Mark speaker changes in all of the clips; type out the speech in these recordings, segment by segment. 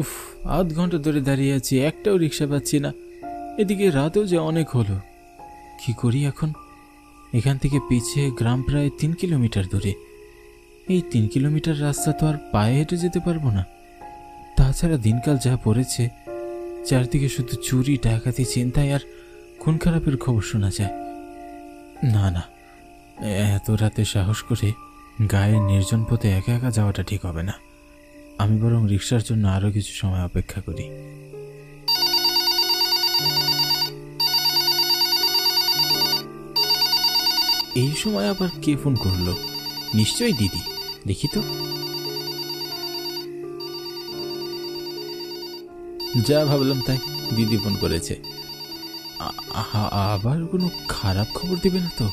Speaker 1: উফ, আধ ঘণ্টা ধরে দাঁড়িয়ে আছি, একটাও রিক্সা পাচ্ছি না। এদিকে রাতেও যে অনেক হলো। কি করি এখন? এখান থেকে পিছিয়ে গ্রাম প্রায় তিন কিলোমিটার দূরে। এই তিন কিলোমিটার রাস্তা তো আর পায়ে হেঁটে যেতে পারব না। তাছাড়া দিনকাল যা পড়েছে, চারদিকে শুধু চুরি, ডাকাতি চিন্তায় আর খুন খারাপের খবর শোনা যায়। না না, এত রাতে সাহস করে গায়ের নির্জন পথে একা একা যাওয়াটা ঠিক হবে না। আমি বরং রিক্সার জন্য আরও কিছু সময় অপেক্ষা করি। এই সময় আবার কে ফোন করল? নিশ্চয়ই দিদি। দেখি তো। যা ভাবলাম তাই দিদি ফোন করেছে। আবার কোনো খারাপ খবর দিবে না তো?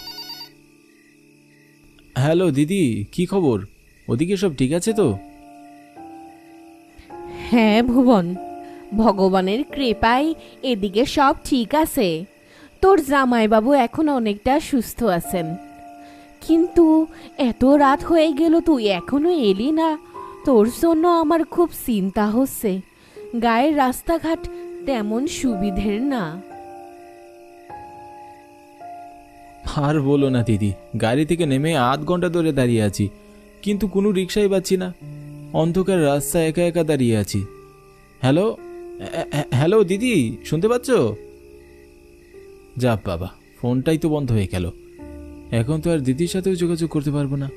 Speaker 1: হ্যালো দিদি, কি খবর? ওদিকে সব ঠিক আছে তো?
Speaker 2: হ্যাঁ ভুবন। ভগবানের কৃপায় এদিকে সব ঠিক আছে। তোর জামাইবাবু এখন অনেকটা সুস্থ আছেন। কিন্তু এত রাত হয়ে গেল, তুই এখনও এলি না। তোর জন্য আমার খুব চিন্তা হচ্ছে। গায়ের রাস্তাঘাট তেমন সুবিধের না।
Speaker 1: আর বলো না দিদি, গাড়ি থেকে নেমে আধ ঘণ্টা ধরে দাঁড়িয়ে আছি, কিন্তু কোনো রিক্সাই পাচ্ছি না। অন্ধকার রাস্তা একা একা দাঁড়িয়ে আছি। হ্যালো? হ্যাঁ- হ্যাঁ- হ্যালো, দিদি, শুনতে পাচ্ছ? যা বাবা, ফোনটাই তো বন্ধ হয়ে গেল। এখন তো আর দিদির সাথেও যোগাযোগ করতে পারব না।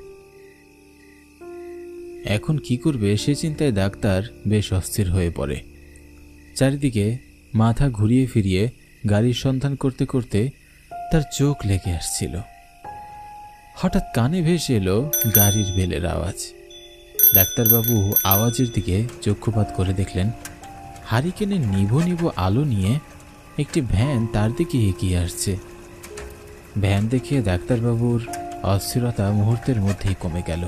Speaker 1: এখন কি করবে সে চিন্তায় ডাক্তার বেশ অস্থির হয়ে পড়ে। চারিদিকে মাথা ঘুরিয়ে ফিরিয়ে গাড়ির সন্ধান করতে করতে তার চোখ লেগে আসছিল। হঠাৎ কানে ভেসে এলো গাড়ির বেলের আওয়াজ। ডাক্তারবাবু আওয়াজের দিকে চক্ষুপাত করে দেখলেন হারিকেনের নিভো নিভো আলো নিয়ে একটি ভ্যান তার দিকে এগিয়ে আসছে। ভ্যান দেখে ডাক্তারবাবুর অস্থিরতা মুহূর্তের মধ্যেই কমে গেল।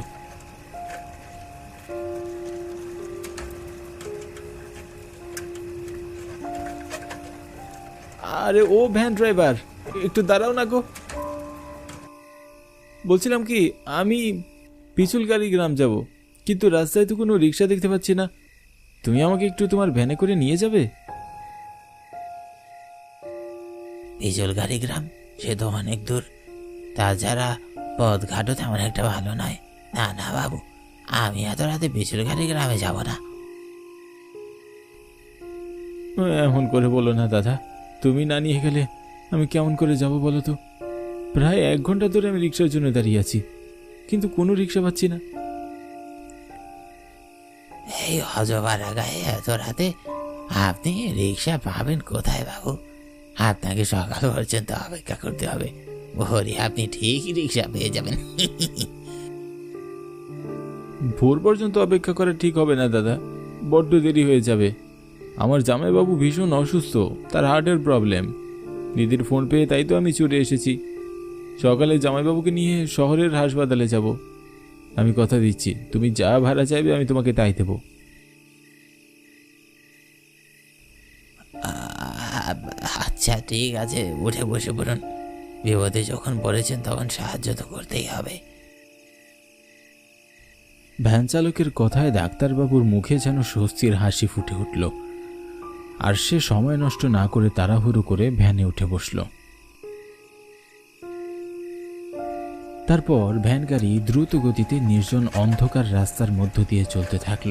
Speaker 1: আরে ও ভ্যান ড্রাইভার, একটু দাঁড়াও না গো। বলছিলাম কি, আমি পিছুলগাড়ি গ্রাম যাব। কিন্তু রাস্তায় তো কোনো রিক্সা দেখতে পাচ্ছি না। তুমি আমাকে একটু তোমার ভ্যানে করে নিয়ে যাবে?
Speaker 3: পিজলগাড়ি গ্রাম সে তো অনেক দূর। তাছাড়া পথঘাটও তেমন একটা ভালো নয়। না না বাবু আমি এত রাতে পিছলগাড়ি গ্রামে যাব না।
Speaker 1: এমন করে বলো না দাদা। তুমি না নিয়ে গেলে আমি কেমন করে যাব বলো তো? প্রায় এক ঘণ্টা ধরে আমি রিক্সার জন্য দাঁড়িয়ে আছি কিন্তু কোনো রিক্সা পাচ্ছি না।
Speaker 3: এই অজবারা গায়ে এত রাতে আপনি রিক্সা পাবেন কোথায় বাবু? আপনাকে সকাল পর্যন্ত অপেক্ষা করতে হবে। ভোরে আপনি ঠিকই রিক্সা পেয়ে যাবেন।
Speaker 1: ভোর পর্যন্ত অপেক্ষা করা ঠিক হবে না, দাদা। বড্ড দেরি হয়ে যাবে। আমার জামাইবাবু ভীষণ অসুস্থ, তার হার্টের প্রবলেম। দিদির ফোন পেয়ে তাই তো আমি চলে এসেছি। সকালে জামাইবাবুকে নিয়ে শহরের হাসপাতালে যাব। আমি কথা দিচ্ছি। তুমি যা ভাড়া চাইবে আমি তোমাকে তাই দেবো।
Speaker 3: আচ্ছা ঠিক আছে। উঠে বসে পড়ুন। বিপদে যখন পড়েছেন তখন সাহায্য তো করতেই হবে।
Speaker 1: ভ্যান চালকের কথায় ডাক্তারবাবুর মুখে যেন স্বস্তির হাসি ফুটে উঠল। আর সে সময় নষ্ট না করে তাড়াহুড়ো করে ভ্যানে উঠে বসল। তারপর ভ্যান গাড়ি দ্রুত গতিতে নির্জন অন্ধকার রাস্তার মধ্য দিয়ে চলতে থাকল।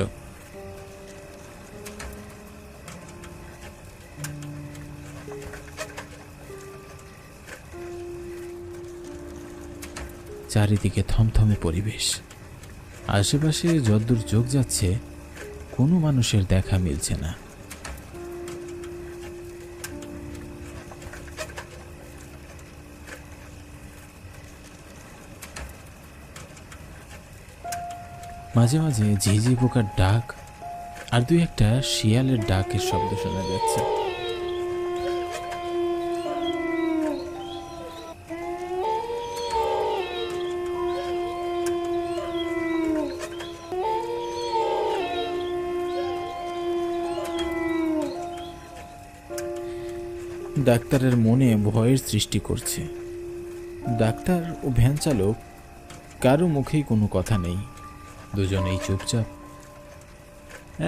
Speaker 1: চারিদিকে থমথমে পরিবেশ। আশেপাশে যদ্দূর চোখ যাচ্ছে, কোনো মানুষের দেখা মিলছে না। মাঝে মাঝে ঝিঝি পোকার ডাক আর দুই একটা শিয়ালের ডাকের শব্দ শোনা যাচ্ছে। ডাক্তারের মনে ভয়ের সৃষ্টি করছে। ডাক্তার ও ভ্যান চালক, কারও মুখেই কোনো কথা নেই। দুজনেই চুপচাপ।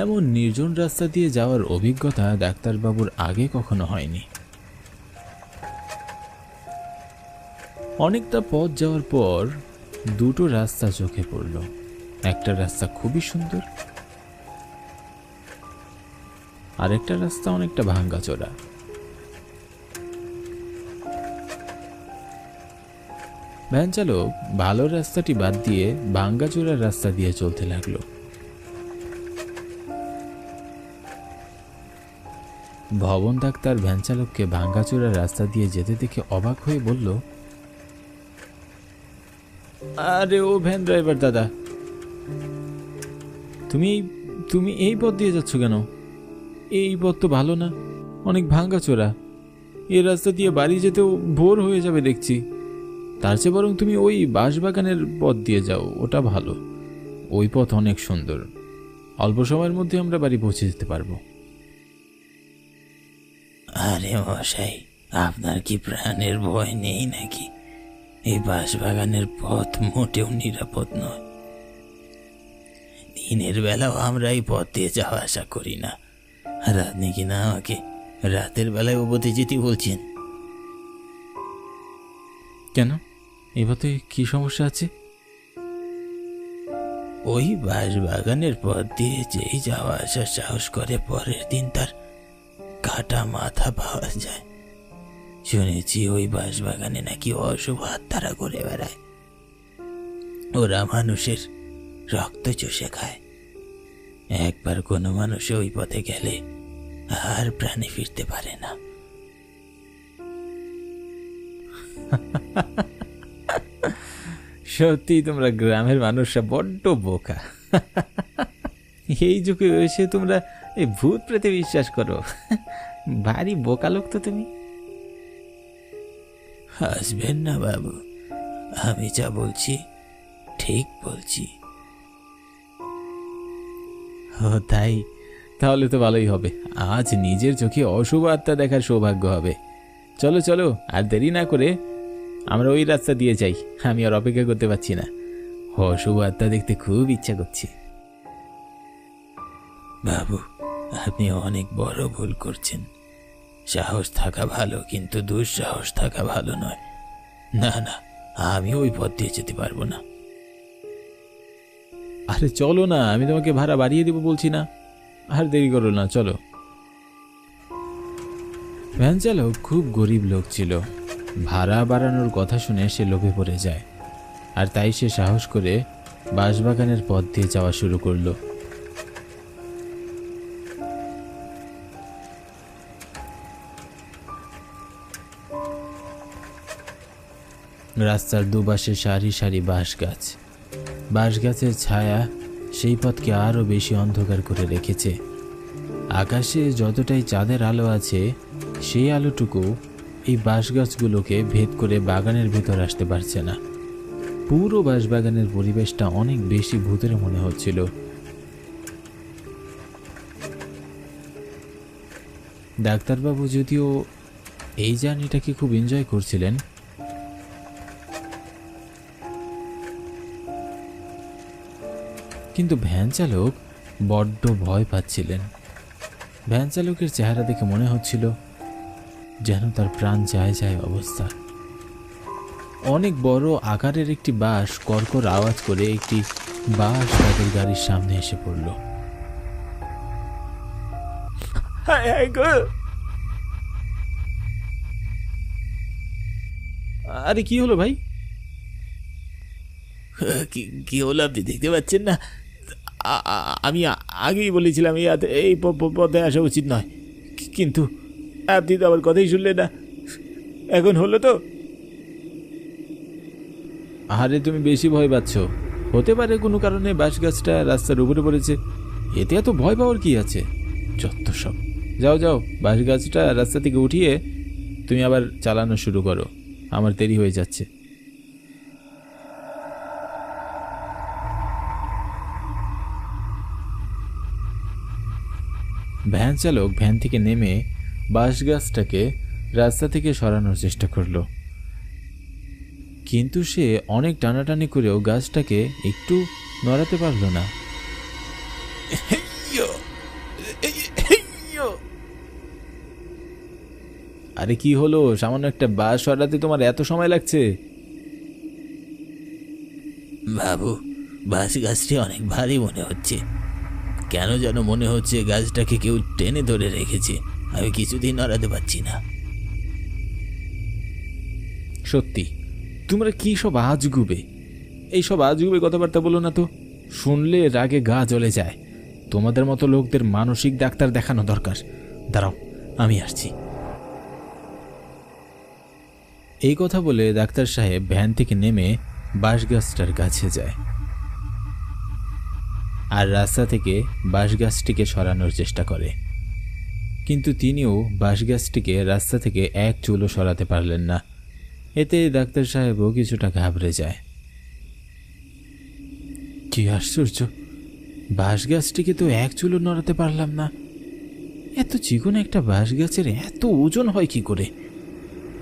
Speaker 1: এমন নির্জন রাস্তা দিয়ে যাওয়ার অভিজ্ঞতা ডাক্তারবাবুর আগে কখনো হয়নি। অনেকটা পথ যাওয়ার পর দুটো রাস্তা চোখে পড়ল। একটা রাস্তা খুবই সুন্দর, আরেকটা রাস্তা অনেকটা ভাঙ্গাচোরা। ভ্যান চালক ভালো রাস্তাটি বাদ দিয়ে ভাঙ্গাচোরার রাস্তা দিয়ে চলতে লাগল। ভবন ডাক্তার ভ্যান চালককে ভাঙ্গাচোরার রাস্তা দিয়ে যেতে দেখে অবাক হয়ে বলল, আরে ও ভ্যান ড্রাইভার দাদা, তুমি তুমি এই পথ দিয়ে যাচ্ছ কেন? এই পথ তো ভালো না, অনেক ভাঙ্গাচোরা। এই রাস্তা দিয়ে বাড়ি যেতেও ভোর হয়ে যাবে দেখছি। তার চেয়ে বরং তুমি ওই বাঁশবাগানের পথ দিয়ে যাও ওটা ভালো। ওই পথ অনেক সুন্দর। অল্প সময়ের মধ্যে আমরা বাড়ি পৌঁছে যেতে পারব।
Speaker 3: আরে মশাই আপনার কি প্রাণের ভয় নেই নাকি? এই বাঁশবাগানের পথ মোটেও নিরাপদ নয়। দিনের বেলাও আমরা এই পথ দিয়ে যাওয়া আসা করি না। আর আপনি কি না আমাকে রাতের বেলায় ও পথে যেতে বলছেন?
Speaker 1: কেন? এই পথে কি সমস্যা আছে?
Speaker 3: ওই বাঁশবাগানের পথ দিয়ে যেই যাওয়া আসার সাহস করে পরের দিন তার কাটা মাথা পাওয়া যায়। শুনেছি ওই বাঁশবাগানে নাকি অশুভ আত্মারা ঘুরে বেড়ায়। ওরা মানুষের রক্ত চষে খায়। একবার কোনো মানুষ ওই পথে গেলে আর প্রাণে ফিরতে পারে না।
Speaker 1: সত্যি তোমরা গ্রামের মানুষরা বড্ড বোকা। এই যুগে এসে তোমরা এই ভূত প্রেতে বিশ্বাস করো। ভারী বোকা লোক তো তুমি।
Speaker 3: হাসবেন না বাবু আমি যা বলছি ঠিক বলছি।
Speaker 1: ও তাই? তাহলে তো ভালোই হবে। আজ নিজের চোখে অশুভ আত্মা দেখার সৌভাগ্য হবে। চলো চলো আর দেরি না করে আমরা ওই রাস্তা দিয়ে যাই। আমি আর অপেক্ষা করতে পারছি না। অশুভ আত্মা দেখতে খুব ইচ্ছা করছে।
Speaker 3: বাবু আপনি অনেক বড় ভুল করছেন। সাহস থাকা ভালো কিন্তু দুঃসাহস থাকা ভালো নয়। না না আমি ওই পথ দিয়ে যেতে পারব না।
Speaker 1: আরে চলো না আমি তোমাকে ভাড়া বাড়িয়ে দেবো বলছি না। আর দেরি করো না চলো। ভ্যান চালক খুব গরিব লোক ছিল। ভাড়া বাড়ানোর কথা শুনে সে লোভে পড়ে যায়। আর তাই সে সাহস করে বাঁশবাগানের পথ দিয়ে যাওয়া শুরু করল। রাস্তার দুপাশে সারি সারি বাঁশ গাছ বাঁশ গাছের ছায়া সেই পথকে আরও বেশি অন্ধকার করে রেখেছে। আকাশে যতটাই চাঁদের আলো আছে, সেই আলোটুকু এই বাঁশ গাছগুলোকে ভেদ করে বাগানের ভেতর আসতে পারছে না। পুরো বাঁশবাগানের পরিবেশটা অনেক বেশি ভূতের মনে হচ্ছিল। ডাক্তারবাবু যদিও এই জার্নিটাকে খুব এনজয় করছিলেন, কিন্তু ভ্যান চালক বড্ড ভয় পাচ্ছিলেন। ভ্যান চালকের চেহারা দেখে মনে হচ্ছিল যেন তার প্রাণ যায় যায় অবস্থা। অনেক বড় আকারের একটি বাস কর্কর আওয়াজ করে একটি বাস তাদের গাড়ির সামনে এসে পড়ল। আরে কি হলো ভাই?
Speaker 3: কি কি হলো আপনি দেখতে পাচ্ছেন না? আমি আগেই বলেছিলাম এই পথে আসা উচিত নয়। কিন্তু আপনি তো আমার কথাই শুনলেন না। এখন হলো তো।
Speaker 1: আরে তুমি বেশি ভয় পাচ্ছ। হতে পারে কোনো কারণে বাঁশ গাছটা রাস্তার উপরে পড়েছে। এতে এত ভয় পাওয়ার কি আছে? যত সব। যাও যাও, বাঁশ গাছটা রাস্তা থেকে উঠিয়ে তুমি আবার চালানো শুরু করো। আমার দেরি হয়ে যাচ্ছে। ভ্যান চালক ভ্যান থেকে নেমে বাঁশ গাছটাকে রাস্তা থেকে সরানোর চেষ্টা করল। কিন্তু সে অনেক টানাটানি করেও গাছটাকে একটু নড়াতে পারল না। আরে কি হলো? সামান্য একটা বাস সরাতে তোমার এত সময় লাগছে?
Speaker 3: বাবু বাঁশ গাছটি অনেক ভারী মনে হচ্ছে। কেন যেন মনে হচ্ছে গাছটাকে কেউ টেনে ধরে রেখেছে। আমি কিছুদিন নড়াতে পারছি না।
Speaker 1: সত্যি? তোমরা কি সব আজগুবে এই সব আজগুবে কথাবার্তা বলো না তো। শুনলে রাগে গা জ্বলে যায়। তোমাদের মতো লোকদের মানসিক ডাক্তার দেখানো দরকার। দাঁড়াও, আমি আসছি। এই কথা বলে ডাক্তার সাহেব ভ্যান থেকে নেমে বাঁশগাছটার কাছে যায়। আর রাস্তা থেকে বাঁশগাছটিকে সরানোর চেষ্টা করে। কিন্তু তিনিও বাঁশগাছটিকে রাস্তা থেকে এক চুলও সরাতে পারলেন না। এতে ডাক্তার সাহেবও কিছুটা ঘাবড়ে যায়। কি আশ্চর্য! বাঁশ গাছটিকে তো এক চুলো নড়াতে পারলাম না। এত চিকন একটা বাঁশ গাছের এত ওজন হয় কি করে?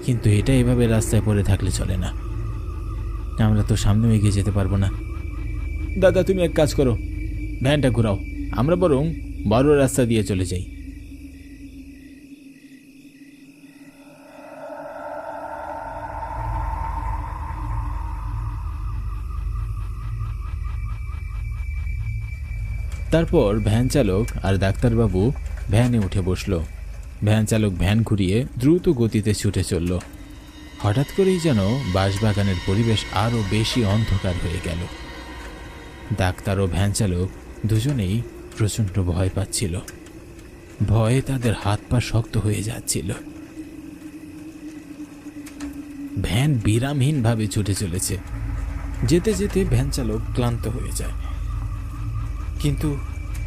Speaker 1: কিন্তু এটা এভাবে রাস্তায় পড়ে থাকলে চলে না। আমরা তো সামনেও এগিয়ে যেতে পারব না। দাদা, তুমি এক কাজ করো। ভ্যানটা ঘোরাও। আমরা বরং বড় রাস্তা দিয়ে চলে যাই। তারপর ভ্যান চালক আর ডাক্তারবাবু ভ্যানে উঠে বসল। ভ্যান চালক ভ্যান ঘুরিয়ে দ্রুত গতিতে ছুটে চলল। হঠাৎ করেই যেন বাঁশবাগানের পরিবেশ আরও বেশি অন্ধকার হয়ে গেল। ডাক্তার ও ভ্যান চালক দুজনেই প্রচণ্ড ভয় পাচ্ছিল। ভয়ে তাদের হাত পা শক্ত হয়ে যাচ্ছিল। ভ্যান বিরামহীনভাবে ছুটে চলেছে। যেতে যেতে ভ্যান চালক ক্লান্ত হয়ে যায়। কিন্তু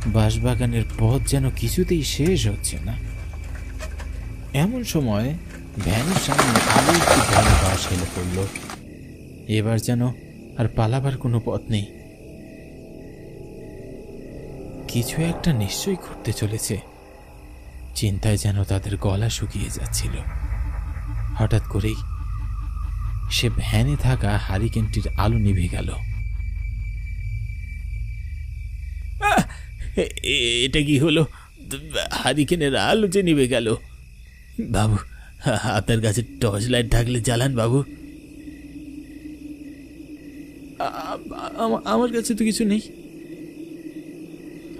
Speaker 1: বাঁশবাগানের পথ যেন কিছুতেই শেষ হচ্ছে না। এমন সময় ভ্যানের সামনে আরও একটি বড় বাস হেলে পড়ল। এবার যেন আর পালাবার কোনো পথ নেই। কিছু একটা নিশ্চয়ই ঘটতে চলেছে। চিন্তায় যেন তাদের গলা শুকিয়ে যাচ্ছিল। হঠাৎ করেই সে ভ্যানে থাকা হারিকেনটির আলো নিভে গেল
Speaker 3: এ- এ- এটা কি হলো? হারিকেনের আলো যে নিভে গেল। বাবু আপনার কাছে টর্চ লাইট থাকলে জ্বালান বাবু।
Speaker 1: আমার কাছে তো কিছু নেই।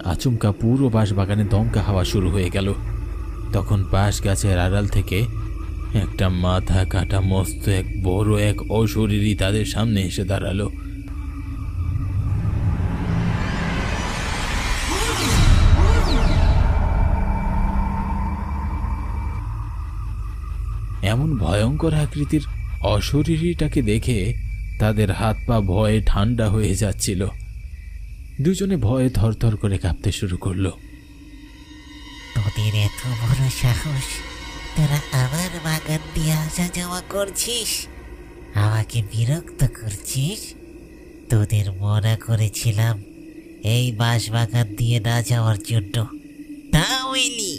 Speaker 1: আচমকা পুরো বাঁশ বাগানে দমকা হাওয়া শুরু হয়ে গেল। তখন বাঁশ গাছের আড়াল থেকে একটা মাথা কাটা মস্ত এক বড় এক অশরীরই তাদের সামনে এসে দাঁড়াল। এমন ভয়ঙ্কর আকৃতির অশরীরীটাকে দেখে তাদের হাত পা ভয়ে ঠান্ডা হয়ে যাচ্ছিল। দুজনে ভয়ে থরথর করে কাঁপতে শুরু করল।
Speaker 4: তোদের এত বড় সাহস, তোরা আমার বাগান দিয়ে আসা যাওয়া করছিস? আমাকে বিরক্ত করছিস? তোদের মনে করেছিলাম এই বাঁশ বাগান দিয়ে না যাওয়ার জন্য। তাও এলি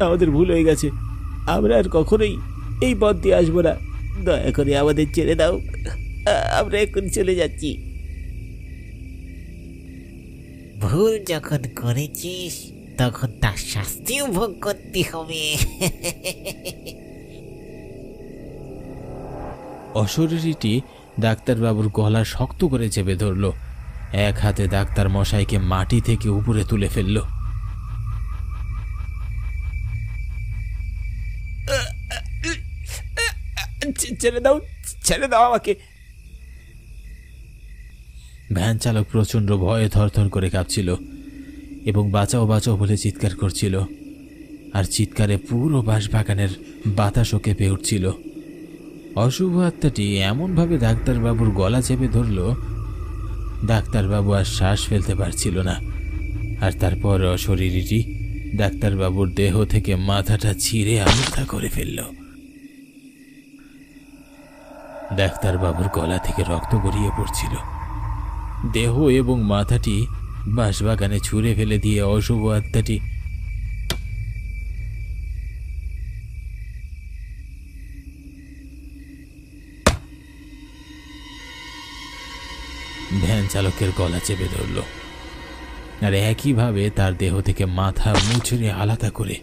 Speaker 3: আমাদের ভুল হয়ে গেছে। আমরা আর কখনোই এই পথ দিয়ে আসব না। দয়া করে আমাদের ছেড়ে দাও। আমরা এখন চলে যাচ্ছি।
Speaker 4: ভুল যখন করেছিস তখন তার শাস্তিও ভোগ করতে হবে।
Speaker 1: অশরীরীটি ডাক্তারবাবুর গলা শক্ত করে চেপে ধরল। এক হাতে ডাক্তার মশাইকে মাটি থেকে উপরে তুলে ফেলল।
Speaker 3: ছেড়ে দাও ছেড়ে দাও আমাকে।
Speaker 1: ভ্যান চালক প্রচণ্ড ভয়ে থরথর করে কাঁপছিল এবং বাঁচাও বাঁচাও বলে চিৎকার করছিল। আর চিৎকারে পুরো বাঁশবাগানের বাতাসও কেঁপে উঠছিল। অশুভ আত্মাটি এমনভাবে ডাক্তারবাবুর গলা চেপে ধরল, ডাক্তারবাবু আর শ্বাস ফেলতে পারছিল না। আর তারপর অশরীরীটি ডাক্তারবাবুর দেহ থেকে মাথাটা ছিঁড়ে আলুথা করে ফেলল। ডাক্তারবাবুর গলা থেকে রক্ত গড়িয়ে পড়ছিল। দেহ এবং মাথাটি বাঁশবাগানে ছুঁড়ে ফেলে দিয়ে অশুভ আত্মাটি ভ্যান চালকের গলা চেপে ধরল। আর একইভাবে তার দেহ থেকে মাথা মুচড়ে আলাদা করে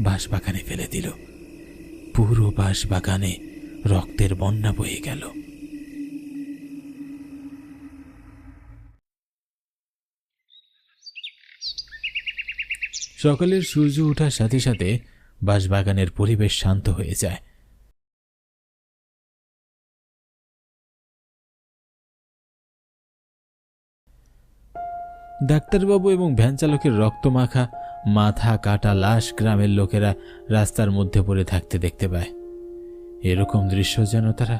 Speaker 1: বাঁশবাগানে ফেলে দিল। পুরো বাঁশবাগানে রক্তের বন্যা বয়ে গেল। সকালের সূর্য ওঠার সাথে সাথে বাঁশবাগানের পরিবেশ শান্ত হয়ে যায়। ডাক্তারবাবু এবং ভ্যান চালকের রক্তমাখা, মাথা, কাটা, লাশ গ্রামের লোকেরা রাস্তার মধ্যে পড়ে থাকতে দেখতে পায়। এরকম দৃশ্য যেন তারা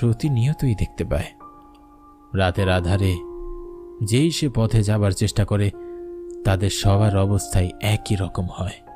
Speaker 1: প্রতিনিয়তই দেখতে পায়। রাতের আধারে যেই সে পথে যাবার চেষ্টা করে, তাদের সবার অবস্থাই একই রকম হয়।